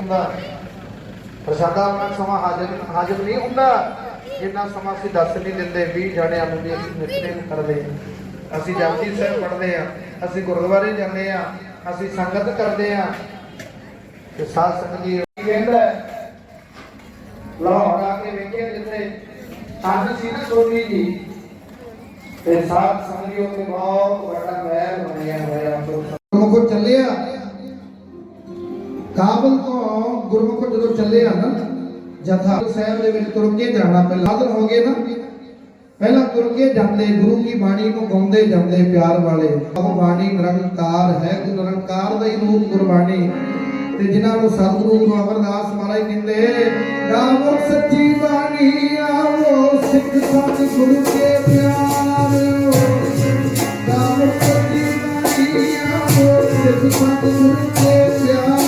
ਹੁੰਦਾ। ਪ੍ਰਸ਼ਾਦਾ ਉਹਨਾਂ ਸਮਾਂ ਹਾਜ਼ਰ ਹਾਜ਼ਰ ਨਹੀਂ ਹੁੰਦਾ। ਜਿੰਨਾ ਸਮਾਂ ਅਸੀਂ ਦੱਸ ਨਹੀਂ ਦਿੰਦੇ 20 ਜਣਿਆਂ ਨੂੰ ਵੀ ਅਸੀਂ ਨਿਤਨੇਮ ਕਰਦੇ। ਅਸੀਂ ਜਪਜੀ ਸਾਹਿਬ ਪੜ੍ਹਦੇ ਆ ਅਸੀਂ ਗੁਰਦੁਆਰੇ ਜਾਂਦੇ ਆ ਅਸੀਂ ਸੰਗਤ ਕਰਦੇ ਆ ਤੇ ਸਾਧ ਸੰਗਤ ਜੀ ਕਹਿੰਦਾ ਲਾਹੌਰ ਆ ਕੇ ਵੇਖਿਆ ਜਿੱਥੇ ਸੰਤ ਸੀ ਨਾ ਸੋਨੀ ਜੀ, ਤੇ ਸਾਧ ਸੰਗਤ ਜੀ ਉੱਤੇ ਬਹੁਤ ਵੱਡਾ ਮਹਿਲ ਬਣਿਆ ਹੋਇਆ। ਗੁਰਮੁਖ ਚੱਲਿਆ। ਕਾਬਲ ਗੁਰਮੁਖ ਜਦੋਂ ਚੱਲੇ ਆ ਨਾ, ਜਥਾ ਸਾਹਿਬ ਦੇ ਵਿੱਚ ਤੁਰ ਕੇ ਜਾਣਾ ਪਹਿਲਾਂ। ਹਾਜ਼ਰ ਹੋ ਗਏ ਨਾ, ਪਹਿਲਾਂ ਤੁਰ ਕੇ ਜਾਂਦੇ, ਗੁਰੂ ਕੀ ਬਾਣੀ ਨੂੰ ਗਾਉਂਦੇ ਜਾਂਦੇ ਪਿਆਰ ਵਾਲੇ। ਉਹ ਬਾਣੀ ਨਿਰੰਕਾਰ ਹੈ, ਗੁਰੂ ਨਿਰੰਕਾਰ ਦਾ ਹੀ ਰੂਪ ਗੁਰਬਾਣੀ। ਤੇ ਜਿਨ੍ਹਾਂ ਨੂੰ ਸਤਿਗੁਰੂ ਗੁਰੂ ਅਮਰਦਾਸ ਮਹਾਰਾਜ ਕਹਿੰਦੇ ਗਾਵੋ ਸੱਚੀ ਬਾਣੀ ਆਵੋ ਸਿੱਖ ਸਤ ਗੁਰੂ ਕੇ ਪਿਆਰਿਓ ਗਾਵੋ ਸੱਚੀ ਬਾਣੀ ਆਵੋ ਸਿੱਖ ਸਤ ਗੁਰੂ ਕੇ ਪਿਆਰਿਓ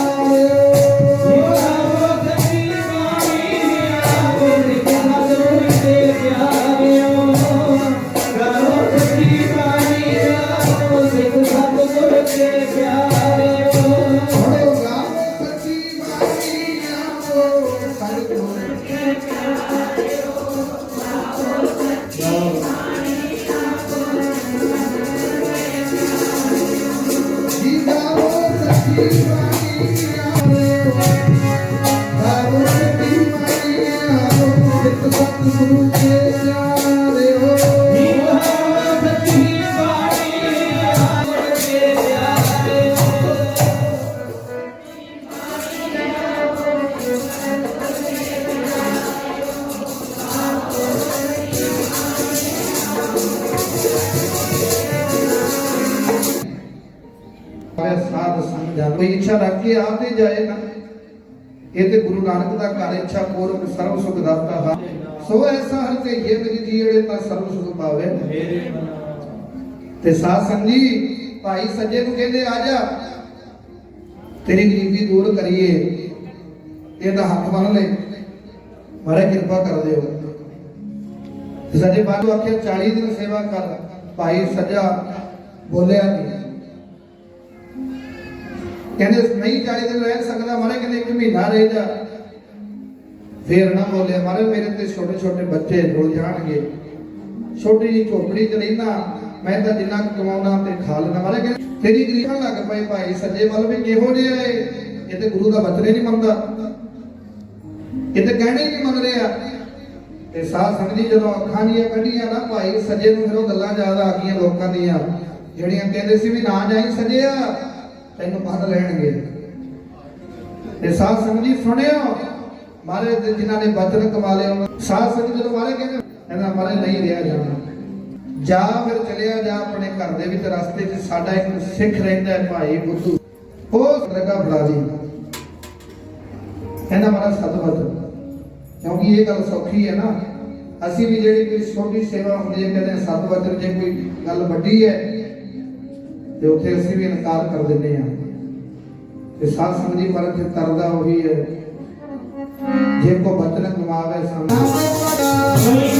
ਸੱਚੀ ਬਾਣੀ ਆਵੇ ਸਾਧ ਸੰਗਤ ਕੋਈ ਇੱਛਾ ਰੱਖ ਕੇ ਆਪ ਤੇ ਜਾਏ ਨਾ। ਇਹ ਤੇ ਗੁਰੂ ਨਾਨਕ ਦਾ ਘਰ ਇੱਛਾ ਪੂਰਵਕ ਸਰਬ ਸੁਖ ਦਾਤਾ ਹੈ। ਸੋ ਐਸਾ ਹਰ ਤੇ ਇਹ ਜੀੜੇ ਤਾਂ ਸਰਬ ਸੁਖ ਪਾਵੇ। ਤੇ ਸਾਧ ਸੰਗ ਜੀ ਭਾਈ ਸੱਜੇ ਨੂੰ ਕਹਿੰਦੇ, ਆ ਜਾ। ਤੇਰੀ ਗਰੀਬੀ ਦੂਰ ਕਰੀਏ। ਇਹਦਾ ਹੱਥ ਬੰਨ ਲੈ। ਮਾਰੇ ਕਿਰਪਾ ਕਰ ਦਿਓ। ਸੱਜੇ ਬਾਜੂ ਆਖਿਆ 40 ਦਿਨ ਸੇਵਾ ਕਰ। ਭਾਈ ਸੱਜਾ ਬੋਲਿਆ ਨਹੀਂ ਕਹਿੰਦੇ, ਨਹੀਂ 40 ਦਿਨ ਰਹਿ ਸਕਦਾ, ਮਾਰੇ ਕਹਿੰਦੇ, ਇੱਕ ਮਹੀਨਾ ਰਹਿ ਜਾ। ਫੇਰ ਨਾ ਬੋਲਿਆ, ਮਾਰੇ, ਮੇਰੇ ਤੇ ਛੋਟੇ ਛੋਟੇ ਬੱਚੇ ਰੋ ਜਾਣਗੇ। ਛੋਟੀ ਜਿਹੀ ਝੋਪੜੀ ਚ ਰਹਿਣਾ ਮੈਂ ਤਾਂ ਜਿੰਨਾ ਕਮਾਉਣਾ ਤੇ ਖਾ ਲੈਣਾ ਮਾਰੇ ਕਹਿੰਦੇ, ਤੇਰੀ ਗਰੀਬਾਂ ਲੱਗ ਪਏ ਭਾਈ, ਸੱਜੇ ਵੱਲ ਵੀ ਕਿਹੋ ਜਿਹਾ ਏ ਇਹ? ਤੇ ਗੁਰੂ ਦਾ ਬਚਨ ਨਹੀਂ ਮੰਨਦਾ। ਇਹ ਤੇ ਕਹਿਣੇ ਹੀ ਨਹੀਂ ਮੰਨ ਰਿਹਾ। ਤੇ ਸਾਧ ਸੰਗਤ ਜੀ ਜਦੋਂ ਅੱਖਾਂ ਦੀਆਂ ਕੱਢੀਆਂ ਨਾ, ਭਾਈ ਸੱਜੇ ਨੂੰ ਫਿਰ ਉਹ ਗੱਲਾਂ ਯਾਦ ਆ ਗਈਆਂ ਲੋਕਾਂ ਦੀਆਂ, ਜਿਹੜੀਆਂ ਕਹਿੰਦੇ ਸੀ ਵੀ ਨਾ ਜਾਈ ਸੱਜਿਆ। ਤੈਨੂੰ ਬੰਦ ਲੈਣਗੇ। ਤੇ ਸਾਧ ਸੰਗਤ ਜੀ ਸੁਣਿਓ ਮਾਰੇ ਤੇ ਜਿਨ੍ਹਾਂ ਨੇ ਬਚਨ ਕਮਾ ਲਿਆ ਸਾਧ ਸੰਗਤ ਜਦੋਂ ਮਾਰੇ ਕਹਿੰਦੇ ਕਹਿੰਦਾ ਮਾਰੇ ਨਹੀਂ ਰਿਹਾ ਜਾਣਾ। ਜਾ ਫਿਰ ਚਲਿਆ ਜਾ ਆਪਣੇ ਘਰ ਦੇ ਵਿੱਚ, ਰਸਤੇ 'ਚ ਸਾਡਾ ਇੱਕ ਸਿੱਖ ਰਹਿੰਦਾ ਹੈ ਭਾਈ ਬੁੱਧੂ। ਉਹ ਲੱਗਾ ਫੜਾ ਦੀ। ਕਹਿੰਦਾ ਮਾਰਾ ਸਤਵਤ ਕਿਉਂਕਿ ਇਹ ਗੱਲ ਸੌਖੀ ਹੈ ਨਾ। ਅਸੀਂ ਵੀ ਜਿਹੜੀ ਕੋਈ ਛੋਟੀ ਸੇਵਾ ਹੁੰਦੀ ਹੈ, ਕਹਿੰਦੇ ਸਤ ਵਚਨ ਜੇ ਕੋਈ ਗੱਲ ਵੱਡੀ ਹੈ ਤੇ ਉੱਥੇ ਅਸੀਂ ਵੀ ਇਨਕਾਰ ਕਰ ਦਿੰਦੇ ਹਾਂ। ਤੇ ਸਾਧ ਸੰਗਤ ਜੀ ਪਰ ਇੱਥੇ ਕਰਦਾ ਉਹੀ ਹੈ। ਜੇ ਕੋ ਬਚਨ ਕਮਾਵੇ ਕੋਈ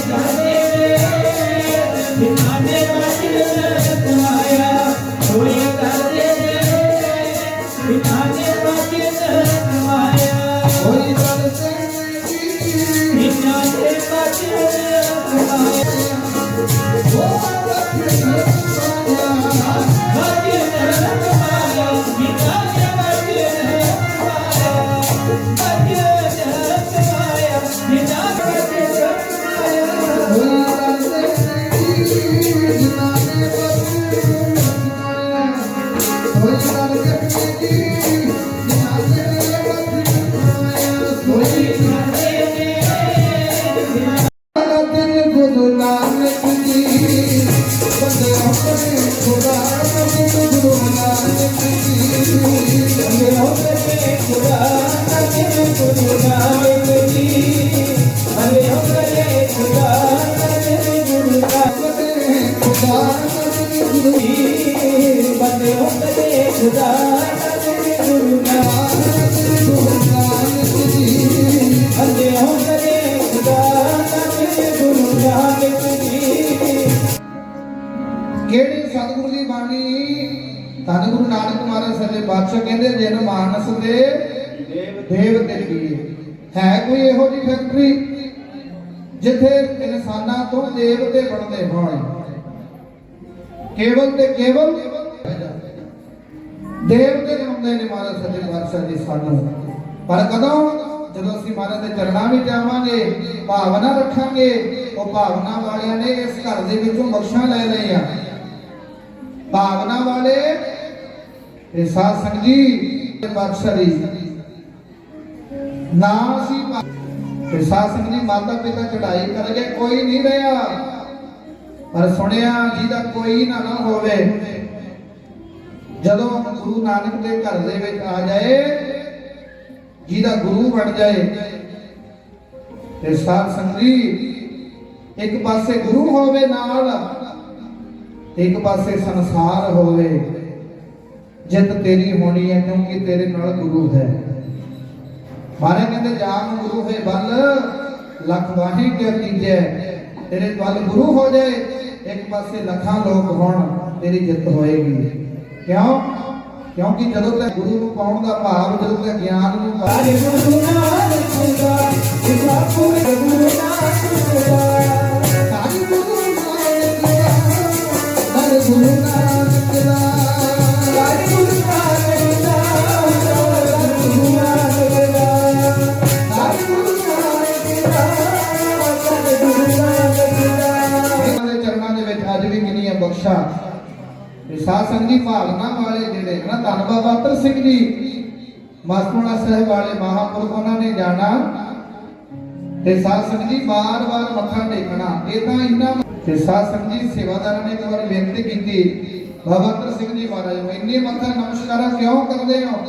ਗੁਰੂ ਨਾਨਕ ਜੀ ਬੰਦੇ ਆਪਣੇ ਖੁਦਾ ਨਬੀ ਗੁਰੂ ਨਾਨਕ ਜੀ ਬੰਦੇ ਆਪਣੇ ਖੁਦਾ ਨਬੀ ਗੁਰੂ ਨਾਨਕ ਜੀ ਬੰਦੇ ਆਪਣੇ ਖੁਦਾ ਨਬੀ ਗੁਰੂ ਨਾਨਕ ਜੀ ਖੁਦਾ ਨਬੀ ਗੁਰੂ ਬੰਦੇ ਆਪਣੇ ਖੁਦਾ ਨਬੀ ਗੁਰੂ ਨਾਨਕ ਜੀ ਕਿਹੜੀ ਸਤਿਗੁਰੂ ਦੀ ਬਾਣੀ? ਧੰਨ ਗੁਰੂ ਨਾਨਕ ਮਹਾਰਾਜ ਸੱਚੇ ਪਾਤਸ਼ਾਹ ਕਹਿੰਦੇ ਜਿਨ ਮਾਨਸ ਦੇ ਦੇਵ ਤੇ ਕੀ ਹੈ। ਕੋਈ ਇਹੋ ਜਿਹੀ ਫੈਕਟਰੀ ਜਿੱਥੇ ਇਨਸਾਨਾਂ ਤੋਂ ਦੇਵਤੇ ਬਣਦੇ ਹੋਣ? ਕੇਵਲ ਤੇ ਕੇਵਲ ਦੇਵਤੇ ਬਣਦੇ ਨੇ ਮਹਾਰਾਜ ਸੱਚੇ ਪਾਤਸ਼ਾਹ ਜੀ ਸਾਨੂੰ। ਪਰ ਕਦੋਂ ਜਦੋਂ ਅਸੀਂ ਮਹਾਰਾਜ ਦੇ ਚਰਨਾਂ ਵਿੱਚ ਆਵਾਂਗੇ, ਭਾਵਨਾ ਰੱਖਾਂਗੇ, ਉਹ ਭਾਵਨਾ ਵਾਲਿਆਂ ਨੇ ਇਸ ਘਰ ਦੇ ਵਿੱਚੋਂ ਬਖਸ਼ਾਂ ਲੈ ਲਈਆਂ। ਭਾਵਨਾ ਵਾਲੇ, ਇਹ ਸਾਧ ਸੰਗਤ ਜੀ ਪਾਤਸ਼ਾਹ ਨਾ ਅਸੀਂ ਤੇ ਸਾਧ ਸੰਗਤ ਜੀ ਮਾਤਾ ਪਿਤਾ ਚੜਾਈ ਕਰਗੇ ਕੋਈ ਨਹੀਂ ਰਿਹਾ। ਪਰ ਸੁਣਿਆ ਜਿਹਦਾ ਕੋਈ ਨਾ ਨਾ ਹੋਵੇ। ਜਦੋਂ ਗੁਰੂ ਨਾਨਕ ਦੇ ਘਰ ਦੇ ਵਿੱਚ ਆ ਜਾਏ ਜਿਹਦਾ ਗੁਰੂ ਬਣ ਜਾਏ ਤੇ ਸਾਧ ਸੰਗਤ ਇੱਕ ਪਾਸੇ ਗੁਰੂ ਹੋਵੇ ਨਾਲ ਇੱਕ ਪਾਸੇ ਸੰਸਾਰ ਹੋਵੇ। ਜਿੱਤ ਤੇਰੀ ਹੋਣੀ ਹੈ ਕਿਉਂਕਿ ਤੇਰੇ ਨਾਲ ਗੁਰੂ ਹੈ। ਮਾਰੇ ਕਹਿੰਦੇ, ਜਾਨ ਗੁਰੂ ਹੈ ਬਲ, ਲੱਖ ਵਾਹੀ ਕੇ ਕੀਜੈ? ਤੇਰੇ ਵੱਲ ਗੁਰੂ ਹੋ ਜਾਏ, ਇੱਕ ਪਾਸੇ ਲੱਖਾਂ ਲੋਕ ਹੋਣ, ਤੇਰੀ ਜਿੱਤ ਹੋਏਗੀ। ਕਿਉਂ? ਕਿਉਂਕਿ ਜਦੋਂ ਤੱਕ ਗੁਰੂ ਨੂੰ ਪਾਉਣ ਦਾ ਭਾਵ ਜਦੋਂ ਤੱਕ ਗਿਆਨ ਨੂੰ ਪਾ- ਹਰੇ ਗੁਰੂ ਨਾਨਕ ਦਾ ਜਿਸਾ ਪੂਰੇ ਗੁਰੂ ਨਾਨਕ ਦਾ ਹਰਿ ਗੁਰੂ ਨਾਨਕ ਦਾ, ਹਰਿ ਗੁਰੂ ਨਾਨਕ ਦਾ। ਹਰੇ ਗੁਰੂ ਨਾਨਕ ਦਾ ਹਰੇ ਗੁਰੂ ਨਾਨਕ ਦਾ ਹਰੇ ਗੁਰੂ ਨਾਨਕ ਦਾ ਹਰੇ ਗੁਰੂ ਨਾਨਕ ਦਾ ਇਹਨਾਂ ਦੇ ਚਰਨਾਂ ਦੇ ਵਿੱਚ ਅੱਜ ਵੀ ਕਿੰਨੀਆਂ ਬਖਸ਼ਾ। ਸਾਧ ਸੰਗਤ ਦੀ ਭਾਵਨਾ ਧੰਨ ਬਾਬਾ ਅਤਰ ਸਿੰਘ ਜੀ। ਮਸਤੂਣਾ ਸਾਹਿਬ ਵਾਲੇ ਮਹਾਂਪੁਰਖ ਉਹਨਾਂ ਨੇ ਜਾਣਾ ਤੇ ਸਾਧ ਸੰਗਤ ਜੀ ਬਾਰ-ਬਾਰ ਮੱਥਾ ਟੇਕਣਾ। ਇਹ ਤਾਂ ਇੰਨਾ ਤੇ ਸਾਧ ਸੰਗਤ ਜੀ ਸੇਵਾਦਾਰਾਂ ਨੇ ਇੱਕ ਵਾਰ ਬੇਨਤੀ ਕੀਤੀ। ਬਾਬਾ ਅਤਰ ਸਿੰਘ ਜੀ ਮਹਾਰਾਜ ਨੂੰ ਇੰਨੇ ਮੱਥਾ ਨਮਸਕਾਰਾਂ ਕਿਉਂ ਕਰਦੇ ਹੋ?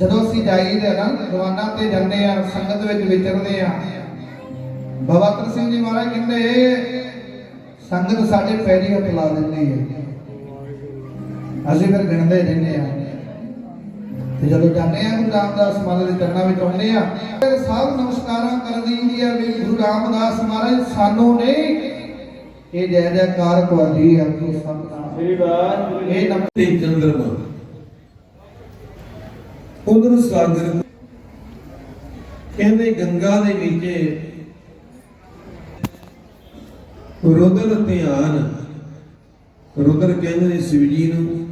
ਜਦੋਂ ਅਸੀਂ ਜਾਈਦੇ ਨਾ, ਦੀਵਾਨਾਂ ਤੇ ਜਾਂਦੇ ਆ ਸੰਗਤ ਵਿੱਚ ਵਿਚਰਦੇ ਆ ਬਾਬਾ ਅਤਰ ਸਿੰਘ ਜੀ ਮਹਾਰਾਜ ਕਹਿੰਦੇ, ਸੰਗਤ ਸਾਡੇ ਪੈਰੀ ਹੱਥ ਲਾ ਦਿੰਦੀ ਹੈ। ਅਸੀਂ ਫਿਰ ਗਿਣਦੇ ਰਹਿੰਦੇ ਆ ਤੇ ਜਦੋਂ ਜਾਂਦੇ ਆ ਗੁਰੂ ਰਾਮਦਾਸ ਮਹਾਰਾਜ ਦੇ ਚਰਨਾਂ ਵਿੱਚ ਆਉਂਦੇ ਆ ਫਿਰ ਸਭ ਨਮਸਕਾਰਾਂ ਕਰਦੀ ਹੁੰਦੀ ਆ ਵੀ ਗੁਰੂ ਰਾਮਦਾਸ ਮਹਾਰਾਜ ਸਾਨੂੰ ਨਹੀਂ ਇਹ ਜੈ ਜੈਕਾਰ ਤੁਹਾਡੀ ਆ ਕਿ ਸਭ ਦਾ ਸ੍ਰੀ ਬਾਤ ਇਹ ਨਮ ਤੇ ਚੰਦਰਮਾ ਉਧਰ ਸਾਗਰ ਕਹਿੰਦੇ ਗੰਗਾ ਦੇ ਵਿੱਚ ਰੁਦਰ ਧਿਆਨ। ਰੁਦਰ ਕਹਿੰਦੇ ਨੇ ਸ਼ਿਵ ਜੀ ਨੂੰ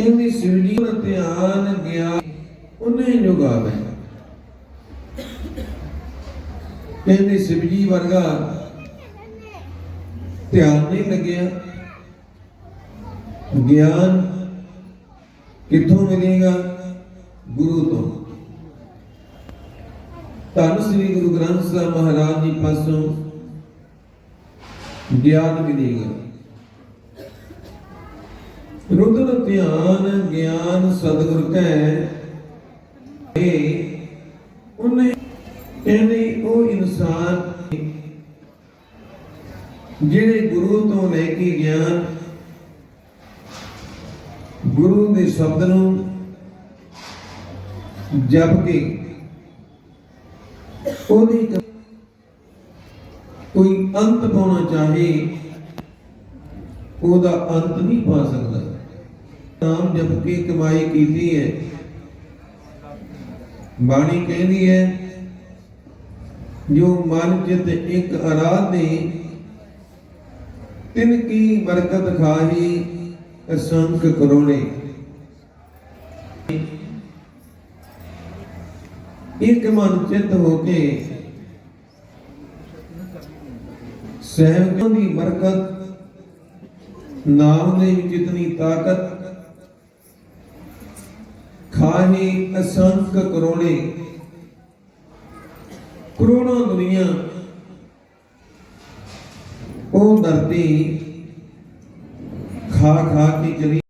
ਕਹਿੰਦੇ ਸ਼ਿਵ ਜੀ ਧਿਆਨ ਗਿਆ, ਉਹਨੇ ਜੁਗਾਵੇ ਕਹਿੰਦੇ ਸ਼ਿਵ ਜੀ ਵਰਗਾ ਧਿਆਨ ਨਹੀਂ ਲੱਗਿਆ। ਗਿਆਨ ਕਿੱਥੋਂ ਮਿਲੇਗਾ? ਗੁਰੂ ਤੋਂ। ਧੰਨ ਸ੍ਰੀ ਗੁਰੂ ਗ੍ਰੰਥ ਸਾਹਿਬ ਮਹਾਰਾਜ ਜੀ ਪਾਸੋਂ ਗਿਆਨ ਮਿਲੇਗਾ। ਰੁਦਰ ਧਿਆਨ, ਗਿਆਨ, ਸਤਿਗੁਰ ਕੈ। ਇਹ ਉਹਨੇ ਕਹਿੰਦੇ ਉਹ ਇਨਸਾਨ ਜਿਹੜੇ ਗੁਰੂ ਤੋਂ ਲੈ ਕੇ ਗਿਆਨ, ਗੁਰੂ ਦੇ ਸ਼ਬਦ ਨੂੰ ਜਪ ਕੇ ਉਹਦੀ ਕੋਈ ਅੰਤ ਪਾਉਣਾ ਚਾਹੇ, ਉਹਦਾ ਅੰਤ ਨਹੀਂ ਪਾ ਸਕਦਾ। ਨਾਮ ਜਪ ਕੇ ਕਮਾਈ ਕੀਤੀ ਹੈ। ਬਾਣੀ ਕਹਿੰਦੀ ਹੈ, ਜੋ ਮਨ ਚਿਤ ਇੱਕ ਅਰਾਧੇ, ਤਿਨ ਕੀ ਬਰਕਤ ਖਾਹੀ ਅਸੰਖ ਕਰੋੜੇ ਇੱਕ ਮਨ ਚਿਤ ਹੋ ਕੇ ਸਹਿਬਾਂ ਦੀ ਬਰਕਤ, ਨਾਮ ਦੇ ਵਿੱਚ ਇਤਨੀ ਤਾਕਤ ਖਾਹੀ ਅਸੰਖ ਕਰੋੜੇ ਕਰੋੜਾਂ ਦੁਨੀਆ ਉਹ ਧਰਤੀ ਖਾ ਖਾ ਕੇ ਚਲੀ